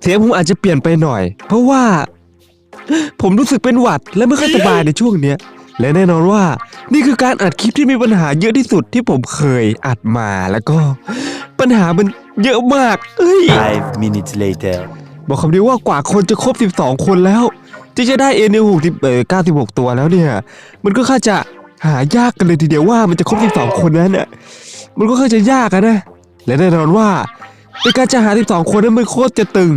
เสียงผมอาจจะเปลี่ยนไปหน่อย เพราะว่า ผมรู้สึกเป็นหวัดและไม่ค่อยสบายในช่วงเนี้ย และแน่นอนว่า นี่คือการอัดคลิปที่มีปัญหาเยอะที่สุดที่ผมเคยอัดมาแล้วก็ ปัญหามันเยอะมากเอ้ย Five minutes later. บอกคำเดียวว่ากว่าคนจะครบ 12 คนแล้ว ที่จะได้เอเนหกสิบเออ96ตัวแล้วเนี่ย มันก็ค่าจะหายากกันเลยทีเดียวว่ามันจะครบ 12 คนนั้นน่ะมันก็ค่าจะยากอะนะ และแน่นอนว่า ในการจะหา 12 คนนั้นมันโคตรจะตึง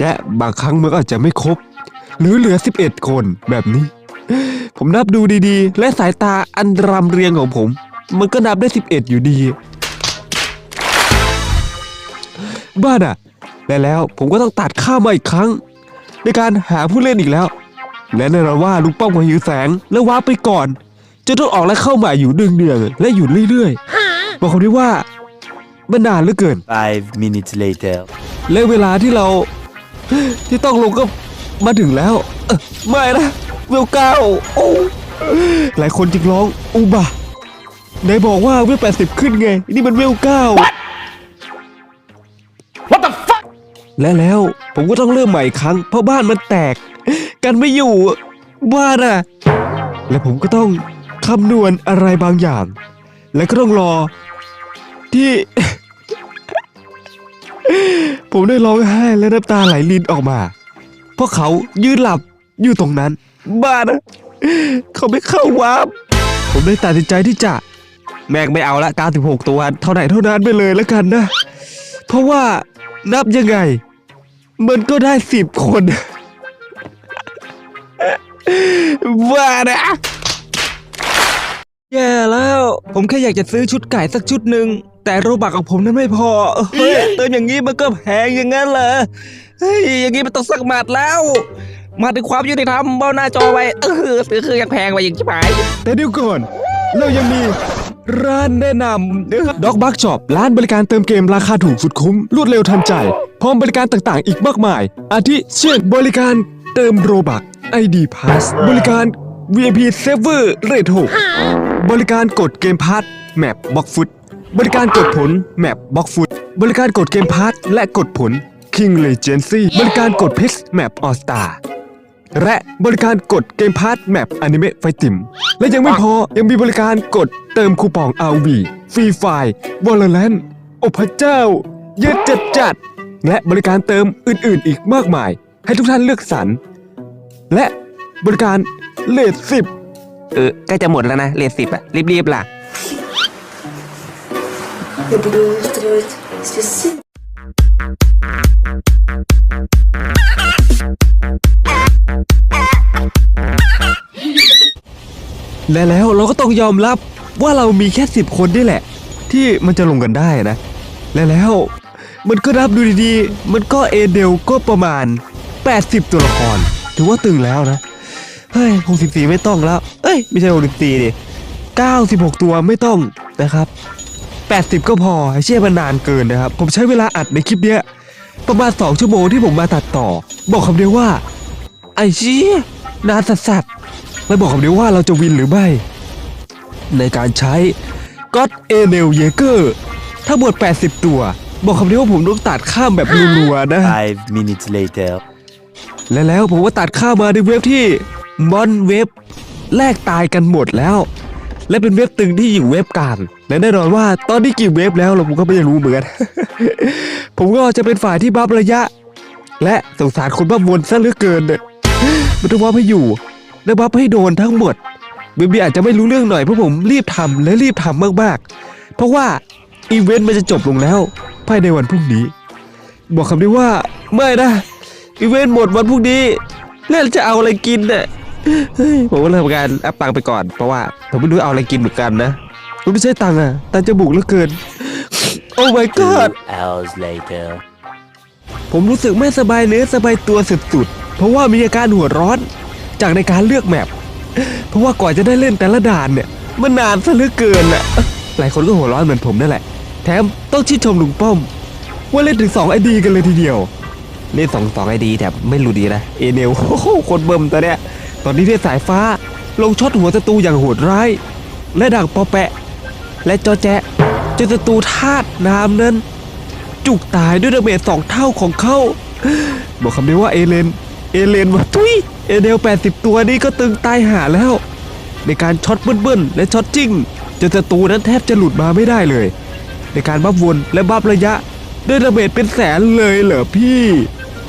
และบางครั้งมันอาจจะไม่ครบ หรือเหลือ 11 คนแบบนี้ ผมนับดูดีๆ และสายตาอันรำเรียงของผม มันก็นับได้ 11 อยู่ดี บ้านอะ และแล้วผมก็ต้องตัดข้ามมาอีกครั้ง ในการหาผู้เล่นอีกแล้ว และแน่นอนว่าลุงป้อมก็หิวแสงและว้าไปก่อนจะต้องออกและเข้ามาอยู่เดืองๆและอยู่เรื่อยๆบอกคำนี้ว่า มันนานเหลือเกิน Five minutes later. และเวลาที่เรา ที่ต้องลงก็มาถึงแล้ว เอ้อไม่นะเวลเก้าโอ้หลายคนจึงร้องอุบะไหนบอกว่าเวลแปดสิบขึ้นไง นี่มันเวลเก้าและแล้วผมก็ต้องเริ่มใหม่อีกครั้ง เพราะบ้านมันแตก กันไม่อยู่บ้านอะและผมก็ต้องคำนวณอะไรบางอย่าง และก็ต้องรอ ที่ ผมได้ร้องไห้และน้ำตาไหลลินออกมา เพราะเขายืนหลับอยู่ตรงนั้น บ้านะ เขาไม่เข้าวาร์ปผมได้ตัดสินใจที่จะ แม่งไม่เอาละ 96 ตัวเท่าไหร่เท่านั้นไปเลยแล้วกันนะ เพราะว่านับยังไง มันก็ได้สิบคนบ้านะแย่แล้ว ผมแค่อยากจะซื้อชุดไก่สักชุดหนึ่ง แต่โรบักของผมนั้นไม่พอเฮ้ยเติมอย่างนี้มันก็แพงอย่างนั้นเหรอเฮ้ยอย่างนี้มันต้องสักหมัดแล้ว มาถึงความยุติธรรมเบ้าหน้าจอไว้เออซื้อคือยังแพงไปอย่างชิบหาย แต่เดี๋ยวก่อนเรายังมีร้านแนะนำด็อกบักช็อปร้านบริการเติมเกมราคาถูกสุดคุ้ม รวดเร็วทันใจ พร้อมบริการต่างๆ อีกมากมาย อาทิเช่นบริการเติมโรบัก ID Pass บริการ VIP Server Rate 6บริการกดเกมพาร์ทแมปบ็อกฟุต บริการกดผลแมปบ็อกฟุตบริการกดเกมพาร์ทและกดผล King Legacy บริการกดพิกแมปออสตาและบริการกดเกมพาร์ทแมปอนิเมะไฟติมและยังไม่พอยังมีบริการกดเติมคูปอง RV ฟรีไฟวอลเลนโอ้พระเจ้า เยอะจัดจัด และบริการเติมอื่นๆ อีกมากมาย ให้ทุกท่านเลือกสรร และบริการเลทสิบเออใกล้จะหมดแล้วนะเลทสิบอะรีบๆล่ะ que Brüderträut Sissi. Thank และแล้วเราก็ต้องยอมรับว่าเรามีแค่สิบคนนี่แหละ ที่มันจะลงกันได้นะ และแล้วมันก็รับดูดีๆ มันก็เอเดลก็ประมาณ 80 ตัวละคร ถือว่าตึงแล้วนะ เฮ้ยหกสิบสี่ไม่ต้องแล้ว เอ้ย ไม่ใช่หกสิบสี่ดิเก้าสิบหกตัวไม่ต้องนะครับ 80 ก็พอเชื่อมันนานเกินนะครับ ผมใช้เวลาอัดในคลิปเนี้ยประมาณ 2 ชั่วโมงที่ผมมาตัดต่อ บอกคำเดียวว่า ไอ้เชี่ยนานสัสๆและบอกคำเดียวว่าเราจะวินหรือไม่ ในการใช้ก็อดเอเนลเยเกอร์ทั้งหมด 80 ตัว บอกคำเดียวว่าผมต้องตัดข้ามแบบรัวๆนะ Five minutes later. และแล้วผมก็ตัดข้ามมาในเว็บที่มอนเว็บแลกตายกันหมดแล้ว และเป็นเว็บตึงที่อยู่เว็บกลางและแน่นอนว่าตอนนี้กี่เว็บแล้วเราผมก็ไม่รู้เหมือนกัน ผมก็จะเป็นฝ่ายที่บัฟระยะ และสงสารคนบัฟวนซะเหลือเกินเนี่ยมันต้องบัฟให้อยู่ และบัฟให้โดนทั้งหมดเบบีอาจจะไม่รู้เรื่องหน่อยเพราะผมรีบทำและรีบทำมากๆ เพราะว่าอีเวนต์มันจะจบลงแล้วภายในวันพรุ่งนี้ บอกคำนี้ว่าไม่นะอีเวนต์หมดวันพรุ่งนี้แล้วจะเอาอะไรกินเนี่ย เฮ้ยผมก็เริ่มการอัพตังค์ไปก่อนเพราะว่าผมไม่รู้เอาอะไรกินเหมือนกันนะมันไม่ใช่ตังค์อะตังค์จะบุกเหลือเกิน โอ้ my god Two hours later. ผมรู้สึกไม่สบายเนื้อสบายตัวสุดๆ เพราะว่ามีอาการหัวร้อนจากในการเลือกแมป เพราะว่าก่อนจะได้เล่นแต่ละด่านเนี่ย มันนานซะเหลือเกินอะ หลายคนก็หัวร้อนเหมือนผมนั่นแหละ แถมต้องชื่นชมลุงป้อม ว่าเล่นถึง2ไอดีกันเลยทีเดียว เล่นสองสองไอดีแต่ไม่รู้ดีนะ เอเนลโอ้โหโคนเบิ่มตัวเนี้ย ตอนนี้ได้สายฟ้า ลงช็อตหัวศัตรูอย่างโหดร้าย และดังปอแปะ และจอแจะจนศัตรูธาตุน้ำนั้น จุกตายด้วยดาเมจสองเท่าของเขาบอกคำนี้ว่าเอเลน เอเลนวะทุยเอเดล 80 ตัวนี่ก็ตึงตายหาแล้ว ในการช็อตเบิ้ลๆและช็อตจิ้งจนศัตรูนั้นแทบจะหลุดมาไม่ได้เลย ในการบัฟวนและบัฟระยะด้วยดาเมจเป็นแสนเลยเหรอพี่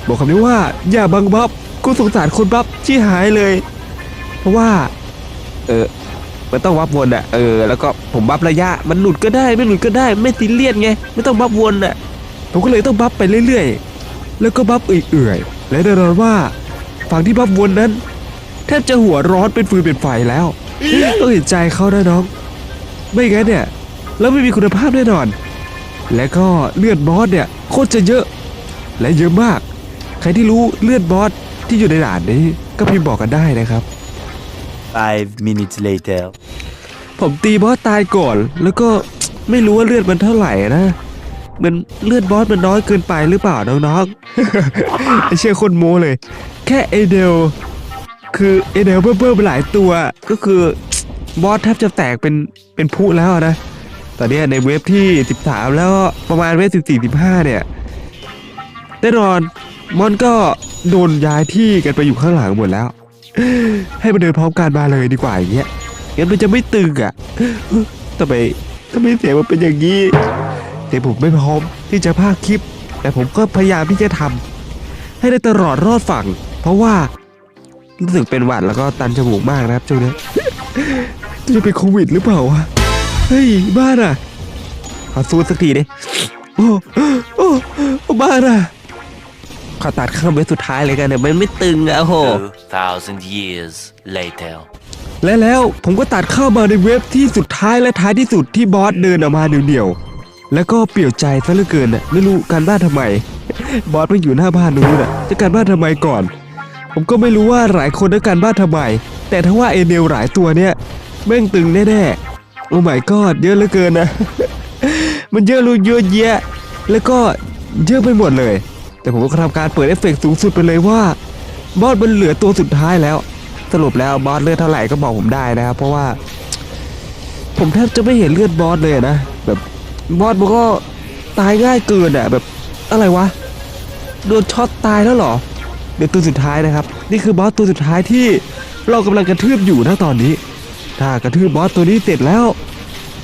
บอกคำนี้ว่าอย่าบังบัฟ กูสงสารคนบัฟที่หายเลย เพราะว่า เออมันต้องบัฟวนอะเออแล้วก็ผมบัฟระยะ มันหลุดก็ได้ไม่หลุดก็ได้ ไม่ซีเรียสไง ไม่ต้องบัฟวนอะผมก็เลยต้องบัฟไปเรื่อยๆ แล้วก็บัฟเอื่อยๆ และแน่นอนว่าฝั่งที่บัฟวนนั้นแทบจะหัวร้อนเป็นฟืนเป็นไฟแล้วต้องเห็นใจเขานะน้อง ไม่งั้นเนี่ยแล้วไม่มีคุณภาพแน่นอน และก็เลือดบอสเนี่ยโคตรจะเยอะ และเยอะมาก ใครที่รู้เลือดบอส ที่อยู่ในด่านนี้ก็พิมพ์บอกกันได้นะครับ Five minutes later. ผมตีบอสตายก่อน แล้วก็ไม่รู้ว่าเลือดมันเท่าไหร่นะเหมันเลือดบอสมันน้อยเกินไปหรือเปล่าน้องๆไอเชี่ยคนโมเลย แค่เอเดล คือเอเดลเบิ่มๆไปหลายตัวก็คือบอสแทบจะแตกเป็นเป็นพุแล้วนะ ตอนเนี้ยในเว็บที่ 13 แล้วก็ประมาณเว็บ 14 15 เนี่ยแน่นอน มอนก็โดนย้ายที่กันไปอยู่ข้างหลังหมดแล้ว ให้มันเดินพร้อมกันมาเลยดีกว่าอย่างเงี้ยงั้นมันจะไม่ตึงอะทำไมทำไมเสียงมันเป็นอย่างนี้แต่ผมไม่พร้อมที่จะพากคลิป แต่ผมก็พยายามที่จะทำให้ได้ตลอดรอดฝั่ง เพราะว่ารู้สึกเป็นหวัดแล้วก็ตันจมูกมากนะครับช่วงนี้จะเป็นโควิดหรือเปล่าวะเฮ้ยบ้าน่ะขอซูดสักทีดิโอ้โอ้โอ้บ้าน่ะ ขอตัดข้ามไว้สุดท้ายเลยกันเนี่ยมันไม่ตึงอะโอ้โห Two thousand years later. และแล้วผมก็ตัดเข้ามาในเว็บที่สุดท้ายและท้ายที่สุดที่บอสเดินออกมาเดี่ยวๆ แล้วก็เปลี่ยวใจซะเหลือเกินน่ะไม่รู้การบ้านทำไม บอสมันอยู่หน้าบ้านนู้นน่ะจะการบ้านทำไมก่อน ผมก็ไม่รู้ว่าหลายคนได้การบ้านทำไม แต่ถ้าว่าเอเนลหลายตัวเนี่ยแม่งตึงแน่ๆ โอ้ my god เยอะเหลือเกินนะ มันเยอะรู้เยอะแยะ แล้วก็เยอะไปหมดเลย แต่ผมก็ทำการเปิดเอฟเฟกต์สูงสุดไปเลยว่าบอสมันเหลือตัวสุดท้ายแล้ว สรุปแล้วบอสเลือดเท่าไหร่ก็บอกผมได้นะครับ เพราะว่า ผมแทบจะไม่เห็นเลือดบอสเลยนะแบบบอสมันก็ตายง่ายเกินอะแบบอะไรวะโดนช็อตตายแล้วหรอเดี๋ยวตัวสุดท้ายนะครับ นี่คือบอสตัวสุดท้ายที่เรากำลังกระทืบอยู่นะตอนนี้ ถ้ากระทืบบอสตัวนี้เสร็จแล้ว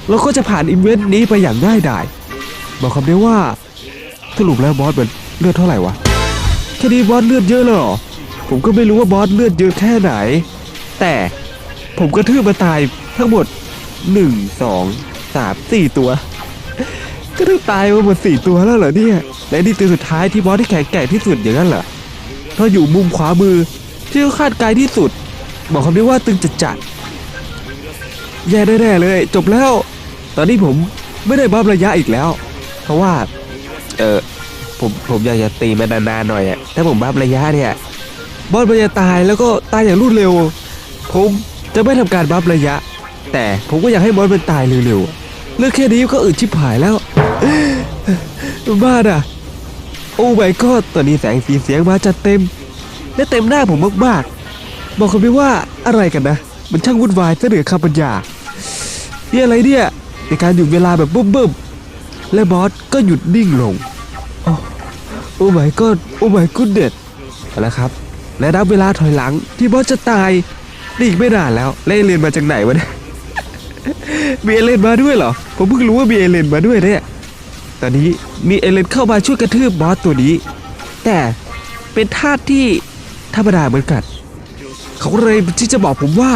เราก็จะผ่านอีเวนต์นี้ไปอย่างง่ายดายบอกคำเดียวว่าสรุปแล้วบอสมัน เลือดเท่าไหร่วะ แค่นี้บอสเลือดเยอะเลยเหรอ ผมก็ไม่รู้ว่าบอสเลือดเยอะแค่ไหน แต่ผมกระทืบมาตายทั้งหมด1 2 3 4ตัวกระทืบตายมาหมด4ตัวแล้วเหรอเนี่ย และนี่ตัวสุดท้ายที่บอสที่แข็งแกร่งที่สุดอย่างนั้นเหรอเพราอยู่มุมขวามือที่คาดไกลที่สุด บอกคำนี้ว่าตึงจัดจัดๆแย่แน่ๆเลย จบแล้ว ตอนนี้ผมไม่ได้บัฟระยะอีกแล้ว เพราะว่า เออ ผมผมอยากจะตีมันนานๆหน่อยอะถ้าผมบัฟระยะเนี่ยบอสมันจะตายแล้วก็ตายอย่างรวดเร็ว ผมจะไม่ทำการบัฟระยะ แต่ผมก็อยากให้บอสมันตายเร็วๆเรื่องแค่นี้ก็อึดชิบหายแล้วบ้าอะ โอ้ไม่ก็ตอนนี้แสงสีเสียงมาจัดเต็มและเต็มหน้าผมมากๆ บอกคำนี้ว่าอะไรกันนะ มันช่างวุ่นวายเหลือคำปัญญาเนี่ยอะไรเนี่ยในการหยุดเวลาแบบบึ้มๆและบอสก็หยุดนิ่งลง โอ้ไม่ก็โอ้ไม่ก็เด็ดเอาละครับ และนับเวลาถอยหลังที่บอสจะตายนี่อีกไม่นานแล้วแล้วเอเลนมาจากไหนวะเนี่ยมีเอเลนมาด้วยเหรอ ผมเพิ่งรู้ว่ามีเอเลนมาด้วยเนี่ย ตอนนี้มีเอเลนเข้ามาช่วยกระทืบบอสตัวนี้ แต่เป็นท่าสที่ธรรมดาเหมือนกัน เขาเลยที่จะบอกผมว่า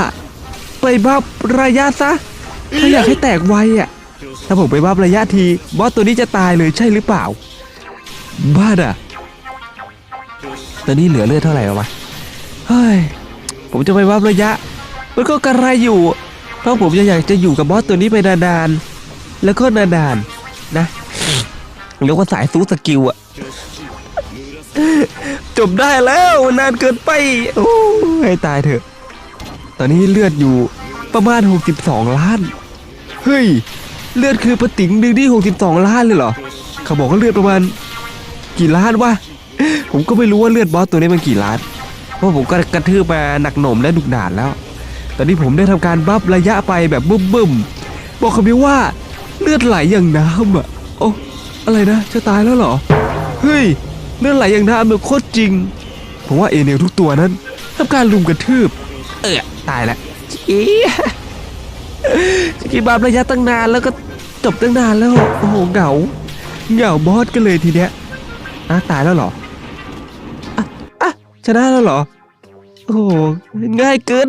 ไปบัฟระยะซะ ถ้าอยากให้แตกไวอะ ถ้าผมไปบัฟระยะที บอสตัวนี้จะตายเลยใช่หรือเปล่า บ้าอะตอนนี้เหลือเลือดเท่าไหร่แล้ววะ เฮ้ย ผมจะไปวับระยะ มันก็กระไรอยู่ เพราะผมจะอยากจะอยู่กับบอสตัวนี้ไปนานๆ แล้วก็นานๆ นะเรียกว่าสายซูสกิลอะจบได้แล้วนานเกินไป โอ้ให้ตายเถอะ ตอนนี้เลือดอยู่ประมาณ 62 ล้าน เฮ้ย เลือดคือปะติ๋งดึงที่ 62 ล้านเลยเหรอ เขาบอกว่าเลือดประมาณ กี่ล้านวะผมก็ไม่รู้ว่าเลือดบอสตัวนี้มันกี่ล้าน เพราะผมก็กระทืบมาหนักหน่มและดุกดานแล้ว ตอนนี้ผมได้ทำการบัฟระยะไปแบบบึ้มบึ้มบอกคำนี้ว่าเลือดไหลอย่างน้ำอะโอ้อะไรนะ จะตายแล้วเหรอ เฮ้ย เลือดไหลอย่างน้ำเลยโคตรจริง ผมว่าเอเนลทุกตัวนั้นทำการลุมกระทืบ เออตายแล้วอีกีบาระยะตั้งนานแล้วก็จบตั้งนานแล้ว โอ้โหเหงา เหงาบอสกันเลยทีเนี้ย อ้าตายแล้วเหรออะอะชนะแล้วเหรอ โอ้โหง่ายเกิน